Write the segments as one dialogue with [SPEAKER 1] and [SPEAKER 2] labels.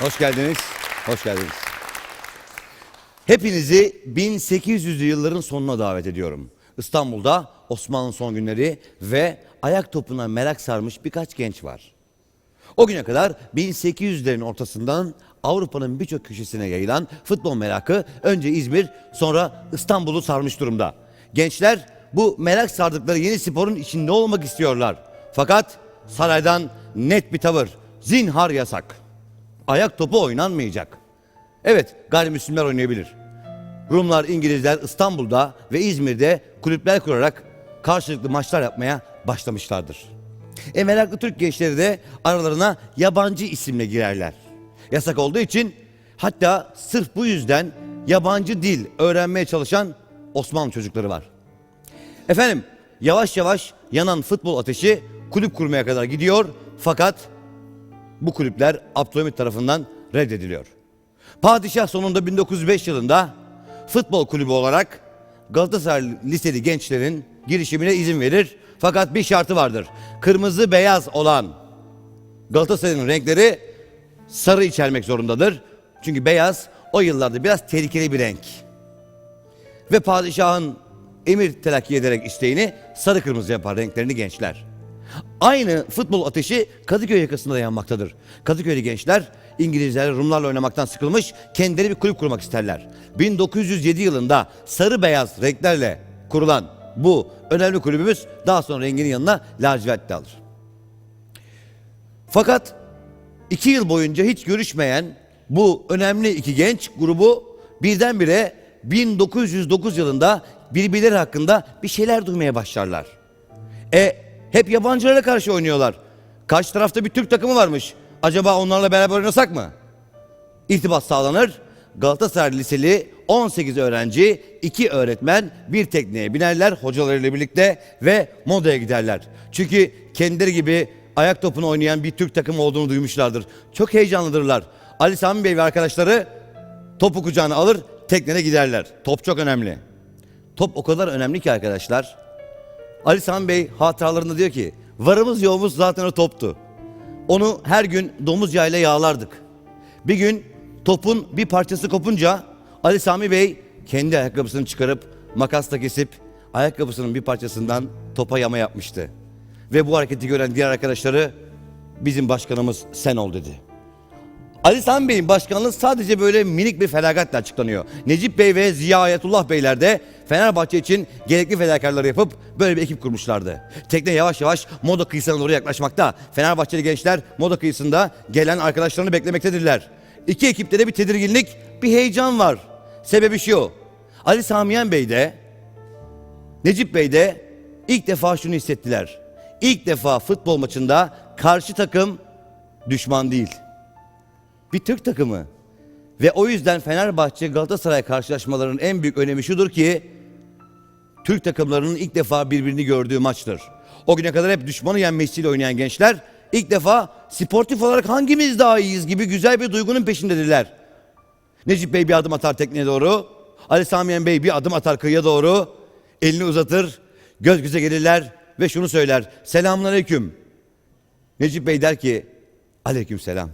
[SPEAKER 1] Hoş geldiniz. Hoş geldiniz. Hepinizi 1800'lü yılların sonuna davet ediyorum. İstanbul'da Osmanlı son günleri ve ayak topuna merak sarmış birkaç genç var. O güne kadar 1800'lerin ortasından Avrupa'nın birçok köşesine yayılan futbol merakı önce İzmir sonra İstanbul'u sarmış durumda. Gençler bu merak sardıkları yeni sporun içinde olmak istiyorlar. Fakat saraydan net bir tavır. Zinhar yasak. Ayak topu oynanmayacak. Evet gayrimüslimler oynayabilir. Rumlar, İngilizler İstanbul'da ve İzmir'de kulüpler kurarak karşılıklı maçlar yapmaya başlamışlardır. E meraklı Türk gençleri de aralarına yabancı isimle girerler. Yasak olduğu için hatta sırf bu yüzden yabancı dil öğrenmeye çalışan Osmanlı çocukları var. Efendim yavaş yavaş yanan futbol ateşi kulüp kurmaya kadar gidiyor fakat bu kulüpler Abdülhamit tarafından reddediliyor. Padişah sonunda 1905 yılında futbol kulübü olarak Galatasaray Liseli gençlerin girişimine izin verir. Fakat bir şartı vardır. Kırmızı beyaz olan Galatasaray'ın renkleri sarı içermek zorundadır. Çünkü beyaz o yıllarda biraz tehlikeli bir renk. Ve padişahın emir telakki ederek isteğini sarı kırmızı yapar renklerini gençler. Aynı futbol ateşi Kadıköy yakasında da yanmaktadır. Kadıköy'de gençler İngilizler, Rumlarla oynamaktan sıkılmış kendileri bir kulüp kurmak isterler. 1907 yılında sarı beyaz renklerle kurulan bu önemli kulübümüz daha sonra renginin yanına lacivert de alır. Fakat iki yıl boyunca hiç görüşmeyen bu önemli iki genç grubu birdenbire 1909 yılında birbirleri hakkında bir şeyler duymaya başlarlar. E hep yabancılara karşı oynuyorlar. Karşı tarafta bir Türk takımı varmış. Acaba onlarla beraber oynasak mı? İrtibat sağlanır. Galatasaray Liseli 18 öğrenci, 2 öğretmen bir tekneye binerler hocalarıyla birlikte ve modaya giderler. Çünkü kendileri gibi ayak topunu oynayan bir Türk takımı olduğunu duymuşlardır. Çok heyecanlıdırlar. Ali Sami Bey ve arkadaşları topu kucağına alır, teknene giderler. Top çok önemli. Top o kadar önemli ki arkadaşlar. Ali Sami Bey hatıralarında diyor ki varımız yoğumuz zaten o toptu. Onu her gün domuz yağıyla yağlardık. Bir gün topun bir parçası kopunca Ali Sami Bey kendi ayakkabısını çıkarıp makasla kesip ayakkabısının bir parçasından topa yama yapmıştı. Ve bu hareketi gören diğer arkadaşları bizim başkanımız sen ol dedi. Ali Sami Bey'in başkanlığı sadece böyle minik bir felakatla açıklanıyor. Necip Bey ve Ziya Ayetullah Beyler de Fenerbahçe için gerekli fedakarları yapıp böyle bir ekip kurmuşlardı. Tekne yavaş yavaş moda kıyısına doğru yaklaşmakta. Fenerbahçeli gençler moda kıyısında gelen arkadaşlarını beklemektedirler. İki ekipte de bir tedirginlik, bir heyecan var. Sebebi şu. Ali Samiyen Bey de Necip Bey de ilk defa şunu hissettiler. İlk defa futbol maçında karşı takım düşman değil bir Türk takımı. Ve o yüzden Fenerbahçe Galatasaray karşılaşmalarının en büyük önemi şudur ki Türk takımlarının ilk defa birbirini gördüğü maçtır. O güne kadar hep düşmanı yenmesiyle oynayan gençler ilk defa sportif olarak hangimiz daha iyiyiz gibi güzel bir duygunun peşindedirler. Necip Bey bir adım atar tekneye doğru. Ali Samiyen Bey bir adım atar kıyıya doğru. Elini uzatır. Göz göze gelirler ve şunu söyler. Selamun aleyküm. Necip Bey der ki aleyküm selam.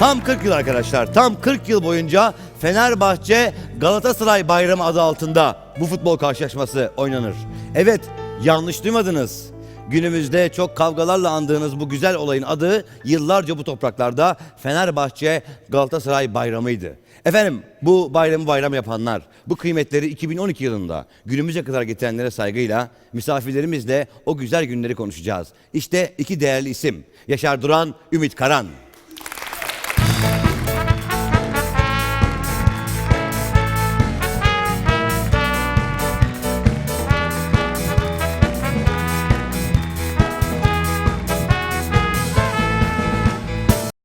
[SPEAKER 1] Tam 40 yıl arkadaşlar. Tam 40 yıl boyunca Fenerbahçe Galatasaray Bayramı adı altında bu futbol karşılaşması oynanır. Evet, yanlış duymadınız. Günümüzde çok kavgalarla andığınız bu güzel olayın adı yıllarca bu topraklarda Fenerbahçe Galatasaray Bayramı'ydı. Efendim bu bayramı bayram yapanlar, bu kıymetleri 2012 yılında günümüze kadar getirenlere saygıyla misafirlerimizle o güzel günleri konuşacağız. İşte iki değerli isim Yaşar Duran, Ümit Karan.